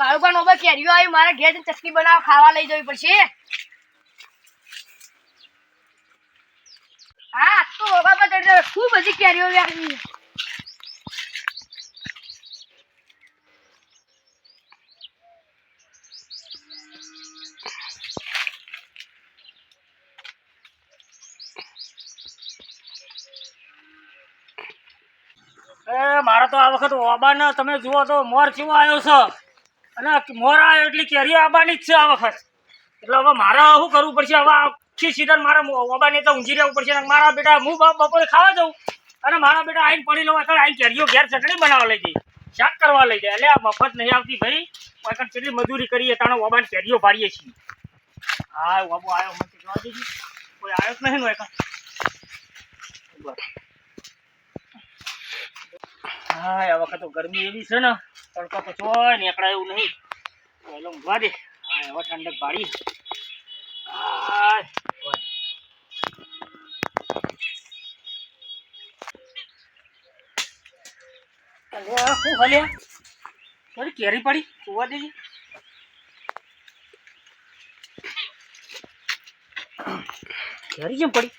કાળુબા નોબા કેરીઓ આવી મારા ઘેર ચટણી બનાવવા ખાવા લઈ જવી પડશે. હા, તો ઓગા પર ખૂબ બધી કેરીઓ આવી એ તો આ વખત ઓબાને, તમે જુઓ તો મોર કેવો આવ્યો છે. અને મોરા એટલી કેરી આવવાની જ છે આ વખત. એટલે હવે મારે શું કરવું પડશે? હવે આખી સીઝન મારે ઓબાને તો ઊંઘી રહેવું પડશે મારા બેટા, હું બપોરે ખાવા જાઉં અને મારા બેટા આઈને પડી લઉં અત્યારે આવીને કેરીઓ ઘેર ચટણી બનાવવા લઈ જઈ. શાક કરવા લઈ જાય. એટલે આ મફત નહીં આવતી ભાઈ. પણ કેટલી મજૂરી કરીએ તાણે ઓબાને કેરીઓ પાડીએ છીએ. હા ઓબો આવ્યો મને જોવા દેજી કોઈ આવ્યો જ નહીં. બસ હા, આ વખત તો ગરમી એવી છે ને. તડકો તો નીકળાય એવું નહીં. પહેલો ઊંઘવા દે. હવે ઠંડક પાડી. શું કેરી પડી? સુવા દેજે. કેરી કેમ પડી?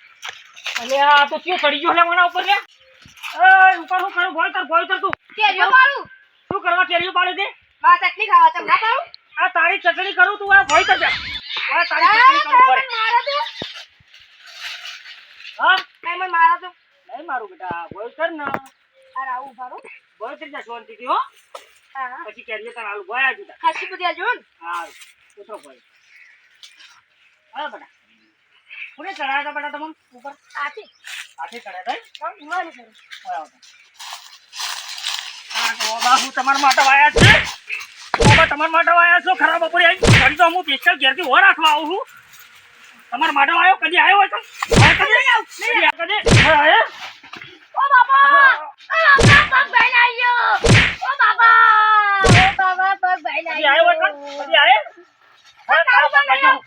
અલે આ તો કયો પડી ગયો લે મને ઉપર લે? એ ઉપર હું કરું? બોલ કર બોલ કર તું. કેરીઓ પાડું? શું કરવા કેરીઓ પાડે છે બા ચટણી ખાવા ચમ ના પાડું? આ તારી ચટણી કરું તું આ ભય કરજે આ તારી ચટણી કરું તમે ભય. તો હા? કઈ મને મારા તો નહીં મારું બેટા ભય કર ને. અરે આવું ભારું ભય કરી જા દીધી હો. હા. પછી કેરીઓ તાર આલુ ભય આવજો ખાસી બધી આજો ને. હા ઉતરો ભય. હા બેટા. કોને ચડાયા હતા બેટા તમને ઉપર? આથી આથી ચડાયા હતા કોણ ઇમાની કરું ભય આવતા હા તમારા માટે વાયા છે. બાબા તમારા માટે વાયા છો ખરાબ બપોરે આવી ઘડી તો હું પેશલ ઘેરથી હો રાખવા આવું છું. તમારા માટે આવ્યો કદી આવ્યો હોય તો? હા, કદી? કદી ઓ બાબા! ઓ બાબા પગ ભાઈ ઓ બાબા! ઓ બાબા પગ ભાઈ કદી આવ્યો હોય કદી આવ્યો હા, તારો પગ કાઢ્યો.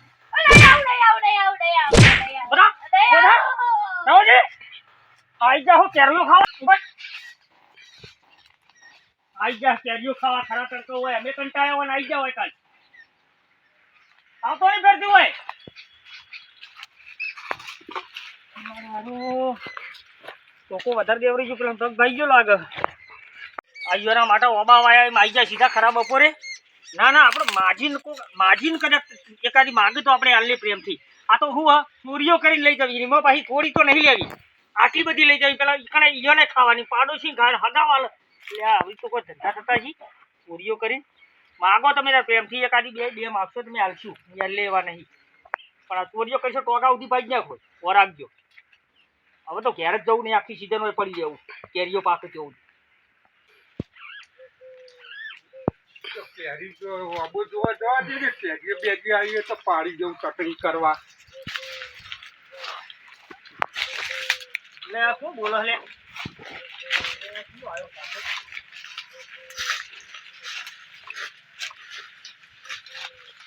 બધા? બધા? રાવજી, આઈ જા હું કેરલો ખાવા. બસ. આઈ જા કેરીઓ ખાવા ખરા કરતો હોય, અમે કંટાળ્યા હોય આઈ જા હોય કાલ આવતો નહીં ફેરતી હોય? મારું વધારે દેવરી ગયો, પેલા પગ ભાઈ ગયો લાગે. આઈઓના માટે ઓબા વાયા, એમ આઈ જાય સીધા ખરાબ બપોરે. ના ના, આપણે માજીન કો માજીન કદાચ એકાદી માગે તો આપણે હાલની પ્રેમથી. આ તો હું, હા, ચોરીઓ કરીને લઈ જવી એમાં પાછી થોડી તો નહીં લેવી. આટલી બધી લઈ જવી પેલા ઈકણે ઈયોને ખાવાની, પાડોશી ઘર હગાવાલ. એટલે આ આવી તો કોઈ ધંધા થતા છી ચોરીઓ કરીને માગો તમે તાર પ્રેમથી એકાદી બે બે માગશો તમે હાલશું. યાર લેવા નહીં. પણ આ ચોરીઓ કરશો ટોકા ઉધી પાડી નાખો. ઓ રાખજો. હવે તો ઘેર જ જવું નહીં. આખી સિઝન હોય પડી જવું. કેરીઓ પાકે તેવું. કેરી જો આબુ જોવા જવા દે ને. કેરી બેગી આવીએ તો પાડી જવું ચટણી કરવા. લે આ શું બોલો લે?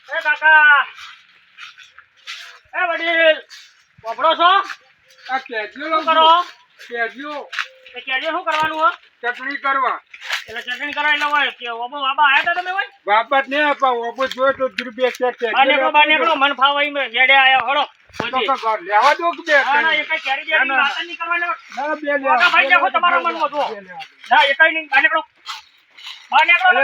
એ કાકા. એ વડીલ પોપડો છો? આ કેરીઓ કરો? કેરીઓ. એ કેરીઓ શું કરવાનું હો ચટણી કરવા. એટલે ચટણી કરવા એટલે હોય કે ઓબો બાબા આયા તા તમે હોય? બાબત ને આપા આબુ જોયે તો રૂપિયા નીકળો મન ફાવ અહીં મેં આયા હળો. લેવા દો કે બે ના ના કેરી. ના, ના. વાત નહીં કરવાની. ના બે ભાઈ દેખો તમારા મનમાં. ના નહીં. બા નીકળો. બા નીકળો ને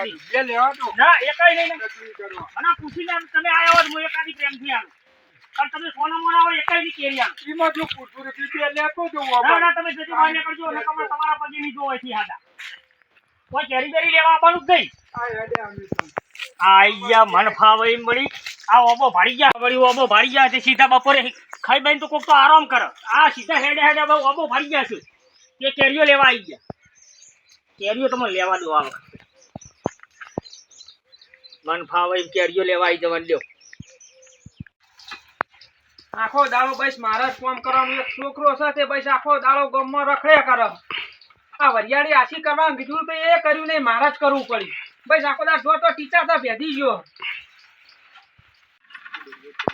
હજી બે લેવા દો. ના નહીં. ને. તમે આયા હું એકાદી પ્રેમથી આવું. પણ તમે સોના મોના હોય એકાઈ ની કેરી આવું એમાં જો પૂછું નથી બે લેતો જવું ના ના તમે જતી બહાર નીકળજો અને તમે તમારા પગે નહીં જોવો એથી હાડા. કોઈ કેરી બેરી લેવા આવવાનું જ નહીં. આઈ ગયા મન ફાવે એમ વળી આ ઓબો ભાડી ગયા. વળી ઓબો ભાડી ગયા તે સીધા બપોરે. ખાઈ બેન તો કોક તો આરામ કરે. આ સીધા હેડે હેડે બહુ ઓબો ભાડી ગયા છે. તે કેરીઓ લેવા આવી ગયા. કેરીઓ તમે લેવા દો આ મન ફાવે એમ કેરીઓ લેવા આવી જવા દો આખો દાડો બસ મારા જ કામ કરવાનું. એક છોકરો છે બસ આખો દાડો ગમમાં રખડ્યા કરે. આ વરિયાળી આશી કરવાનું કીધું તો એ કર્યું નહીં, મારા જ કરવું પડ્યું. બસ આખો દાડો તો ટીચર તો ભેદી ગયો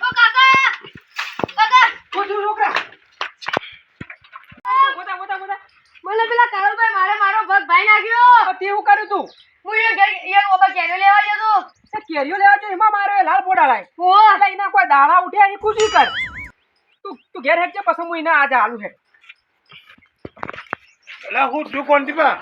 ઓ કાકા ખોટું છોકરા. બોતા બોતા બોતા મને પેલા કાળુભાઈ મારે મારો ભગ ભાઈ નાખ્યો. તે હું કર્યું તું? હું એ ઘેર કેરીઓ લેવા જોઈએ એમાં મારો લાલ પોડા લાય. ઓ એટલે એના કોઈ દાડા ઉઠ્યા એ ખુશી કર. તું તું ઘેર હેક છે પછી હું એના આજે આલુ હે એટલે હું છું કોંટીબા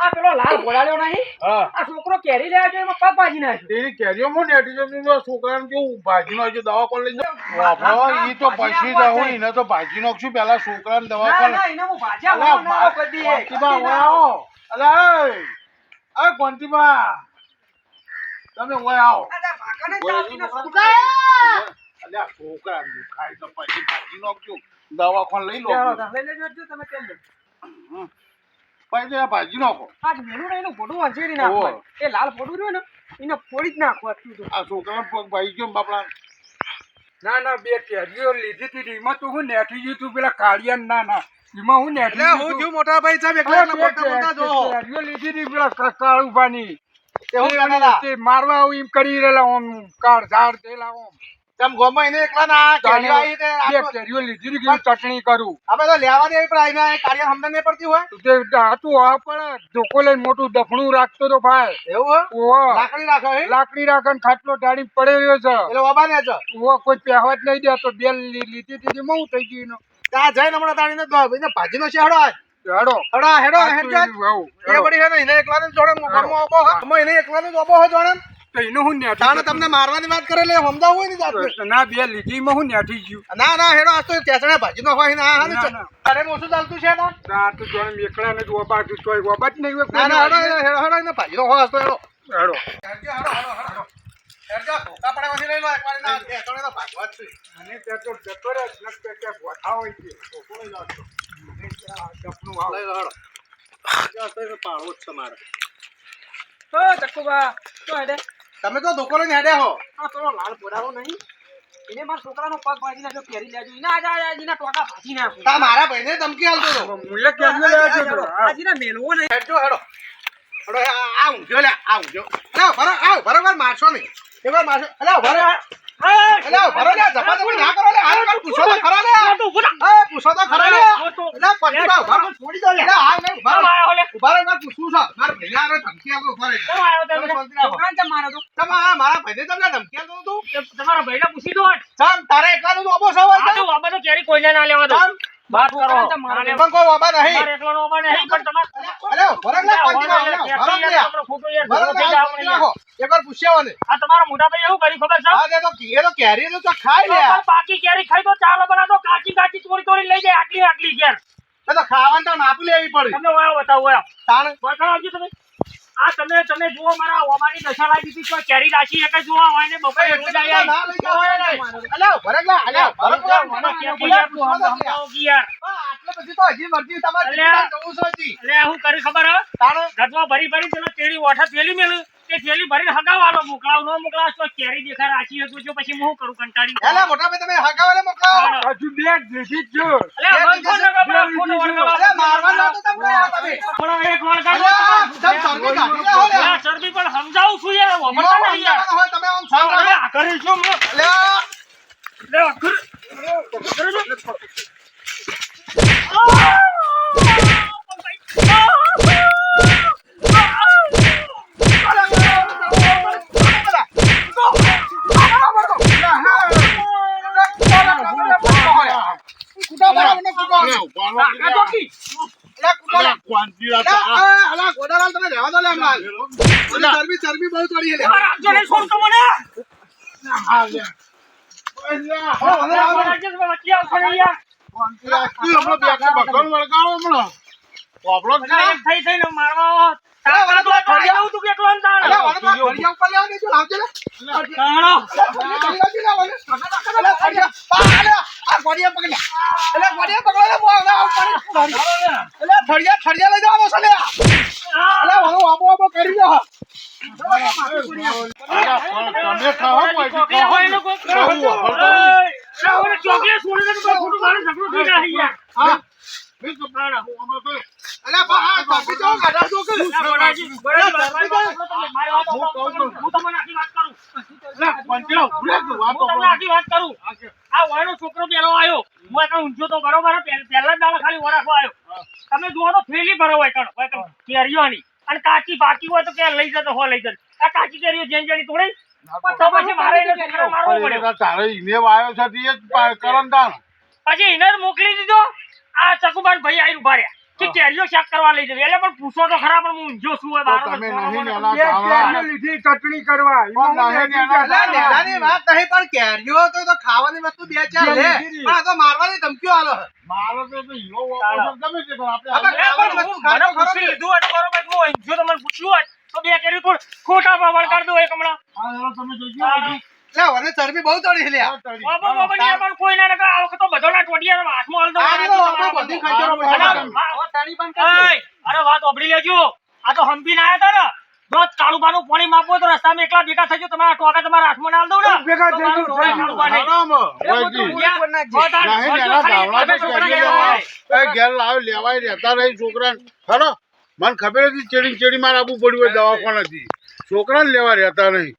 આ પેલો લાલ બોલાડ્યો નહીં આ છોકરો કેરી લેવા જોઈએ એમાં પગ ભાજી નાખ્યો કેરીઓ માં નેટી તો છોકરાને કેવું ભાજી નો દવા કોણ લઈ જાય ઈ તો પછી જાઉં એને તો ભાજી નાખશું પેલા છોકરાને દવા કોણ ના એને હું ભાજ્યા હું ના કરી કોંતીબા, ઓય આવો. અલા, એ. એ કોંતીબા. તમે ઓય આવો. અલા, ભાગાને ઓય, ચાપીને ઈ સુકાય. અલ્યા, છોકરાને દુખાય તો પછી ભાજી નાખજો. દવાખાને લઈ લો લઈ લેજો તમે તેલ લો. પછી આ ભાજી નાખો. આજ મેલું ને એનું પોડું વંચેડી નાખો. એ લાલ પોડું રહ્યું ને એને ફોડી જ નાખવા આ છોકરાને પગ ભાઈ ગયો બાપડા? ના ના બે કેરીઓ લીધી હતી એમાં તો હું નેઠી ગયું તું પેલા કાળિયા ના ના એમાં હું નેઠી હું જો મોટા ભાઈ સાહેબ એકલા મોટા મોટા જો કેરીઓ લીધી હતી પેલા ક- કાળુભાની. એવું તે કરતા મારવા આવું એમ કરી રહેલા ઓમ કાળ ઝાડ થયેલા ઓમ. તેમ ગોમાં એને એકલા ના કેરીઓ આવી તે કેરીઓ લીધી હતી કીધું ચટણી કરું? તો લેવાની આવી પણ આઈને કાળિયા સમજણ નહીં પડતી હોય. તે હતું આ પણ ધોકો લઈને મોટું દફણું રાખતો તો ભાઈ. એવું ઓહો. લાકડી રાખે લાકડી રાખન ખાટલો ડાળી પડે રહ્યો છે. એટલે ઓબા છે ઓહો, કોઈ પહેવા જ નહીં દેતો બે લીધી હતી મઉ થઈ ગઈ એનો. ત્યાં જઈને હમણાં તાણીને દો ભાજીનો શેડો આજ. હેડો હેડો હેડો હેડ એ પડી હે ને એને એકલાને જોડે ઘરમાં ઓબો હે. એને એકલાને જ ઓબો હે જોડે એનું હું નેઠું તાણે તમને મારવાની વાત કરે એટલે હોય ને જાતને. ના બે લીધીમાં હું નેઠી ગયું ના ના હેડો આજ તો ભાજી નો હોય ને હા ને ના, ના. ઓછું ચાલતું છે ને ના તો જોડે મેકડા ને તું તોય ઓબા જ નહીં હોય ના ના હેડો કોઈને. હેડો હેડો હેડો એને ભાજીનો હોય તો હેડો હેડો હેડો હેડો હેડો હેડજો, ધોકા પડ્યામાંથી લઈ લો એકવાર એના ટેસણે તો ભાગવા જ છે. અને ત્યાં તો જતો રહે જ નક તે ક્યાંક ગોઠા હોય છે ધોકો લઈ લો આજ તો. આ ડફનું આવે. લઈ લો હેડો હેડજો, આજ તો એને પાડવો જ છે મારે તો ચક્કુબા તો હેડે તમે તો ધોકો લઈને હેડ્યા હો. આ પેલો લાલ પોડાળો નહીં. એને મારા છોકરાનો પગ ભાજી નાખ્યો કેરી લેજો. એને આજે આજે એના ટોકા ભાજી નાખો. તા મારા ભાઈને ધમકી આલતો તો મુએ કેમ લે જતો હતો. હા. આજે ના મેલવો નહીં. હેડો હેડો. હેડો આ ઊંઘ્યો લે આ ઊંઘ્યો. લે બરો આ બરોબર મારશો નહીં. એકવાર મારશો. અલે બરો મારે પૂછવું છે. મારા ભાઈ તમને ધમકી આપતો તું તમારા ભાઈને પૂછી દો તારે એકાદો અબો સવાલ કેરી કોઈને ના લેવા દો. વાત કરો મારો ના પણ કોઈ વાબા નહીં. તમારે એકલાનો આમાં નહીં, પણ તમારે અલે ભરક પંચી ના અલે ભરક ખોટું યાર ભરક ઝઘડો જાવ નહીં. એકવાર પૂછ્યા ને આ તમારા મોટા ભાઈ એવું કરી ખબર છે? આ તે કીએ તો કેરી તો ખાઈ લે બાકી કેરી ખાઈ તો ચાલો બના તો કાચી કાચી ચોરી ચોરી લઈ જાય આટલી આટલી ઘેર. તો ખાવાનું તો નાપી લેવી પડી. તમને વાયો બતાવો વાયો તાણે બતાવો તમે. આ તમે તમે જુઓ મારા ઓમાની દશા લાગી હતી તો કેરી રાશી એક જોવા હોય ને બપોરે રોજ આયા ના લઈ જાઓ હોય ને. અલે ભરક અલે ભરક મને કે યાર તું હમ સમજાવો કે યાર આટલે પછી તો હજી મરજી તમારી. જવું છે હજી અલે હું કરી ખબર હ તારો ગજવા ભરી ભરી તને કેરી ઓઠા પેલી મેલું તે થેલી ભરીને હગાવાલો મોકલાવ નો મોકલાવ તો કેરી દેખા રાખી હતું જો પછી હું કરું કંટાળી એલા મોટા ભાઈ તમે હગાવાલે મોકલાવો. હજુ બે જ જ જો. અલે મન ફોન કરો, ફોન વળગાડો. અલે મારવા ના તો આ તમે. એક કાઢી લે પણ સમજાવું છું યાર ઈનો નહીં યાર. તમે આમ સાવ અરે, રાખો. આ કરી શું? મેં? અલ્યા લે, આ કર. કરે શું? કુટા બરાબર ને કુટા આ જોકી. અલ્યા કુટા અલ્યા અલ્યા ગોડાલાલ તમે રહેવા દો લે હમણાં. ચરબી ચરબી બહુ ચડી લે. આ ને, છોડ તો મને. હા લે. અલ્યા હો હવે આ હવે રાખજો વચ્ચે આવશો ને યાર. હમણાં. બેઠા હમણાં થઈ થઈને મારવા આવો. તો ફરી આવું તું ખોટું મારે ઝઘડો થઈ જાય હા. હું. હું છોકરો પેલો આવ્યો. હું આ ઊંઝો તો બરોબર હે, જ દાડા ખાલી વરાખો આવ્યો. તમે જુઓ તો ફેલી ભરો હોય કણ કેરીઓની અને કાચી બાકી હોય તો કે લઈ જતો હોય લઈ જતો આ કાચી કેરીઓ જેન જેની તોડી. પછી એને મોકલી દીધો. આ ભાઈ આવીને ઊભા રહ્યા કે કેરીઓ શાક કરવા લઈ જવી એટલે પણ પૂછો તો ખરા પણ હું ઊંઝો છું હવે તો તમે નહીં નેલા કેરીઓ લીધી ચટણી કરવા. પણ નાહે વાત નહીં પણ કેરીઓ તો તો ખાવાની વસ્તુ બે ચાર લે પણ આ તો મારવાની ધમકીઓ આલો મારો તો તો હીરો ગમે તે પણ આપણે આપણે પણ મને પૂછી લીધું હોય તો બરોબર. હું ઊંઝો તમને પૂછ્યું હોત તો બે કેરી થોડ ખોટા પર વળકાર દો એક હમણાં. હા તમે જોજો હજી. લે, ચરબી બહુ ચડી છે, લે. બાબા બાબા ની પણ કોઈ ના નકર આ વખત તો બધોના ટોટિયા હાથમાં હાલ દો આ તો બધી ખાઈ જરો. તાળી બંધ કરી અરે વાત ઓબડી લેજો. આ તો હંપીને આયા તા ને. જો કાળુબાનું પાણી માપો તો રસ્તામાં એકલા ભેગા થજો તમારા ટોકા તમારા હાથમાં ના આલ દઉં ને ભેગા થઈ બધું છોકરા ઘેર લાવ લેવાય રહેતા રહી છોકરાને. ખરો મને ખબર હતી ચેડી ચેડી મારે આપવું પડ્યું હોય દવાખાનાથી. છોકરાને લેવા રહેતા નહીં.